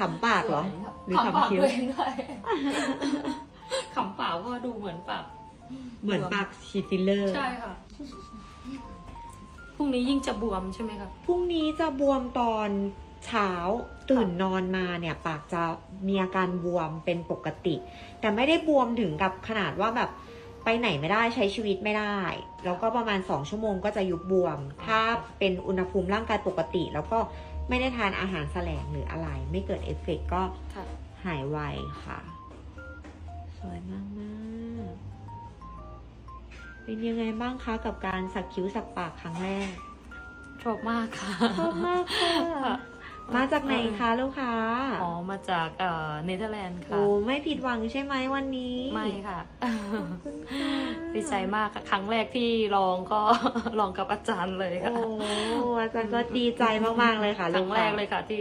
ขำปากเหรอหรือขำปากขำคิ้วตัวเองด้วยขำปากเพราะว่าดูเหมือนปากเหมือนปากฉีดฟิลเลอร์ ใช่ค่ะพรุ่งนี้ยิ่งจะบวมใช่ไหมคะพรุ่งนี้จะบวมตอนเช้าตื่นนอนมาเนี่ย ปากจะมีอาการบวมเป็นปกติ แต่ไม่ได้บวมถึงกับขนาดว่าแบบ ไปไหนไม่ได้ใช้ชีวิตไม่ได้ แล้วก็ประมาณ 2 ชั่วโมงก็จะยุบบวม ถ้าเป็นอุณหภูมิร่างกายปกติ แล้วก็ไม่ได้ทานอาหารแสลงหรืออะไร ไม่เกิดเอฟเฟกต์ก็ค่ะหายไวค่ะ สวยมากมากๆเป็นยังไงบ้างคะกับการสักคิ้วสักปากครั้งแรกชอบมากค่ะชอบมากค่ะ มาจากไหนคะลูกค้าอ๋อมาจากเอ่อเนเธอร์แลนด์ค่ะโอ้ไม่ผิดหวังใช่ไหมวันนี้ไม่ค่ะขอบคุณค่ะดีใจมากค่ะครั้งแรกที่ลองก็ลองกับอาจารย์เลยค่ะโอ้อาจารย์ก็ดีใจมากๆเลยค่ะครั้งแรกค้าเลยค่ะที่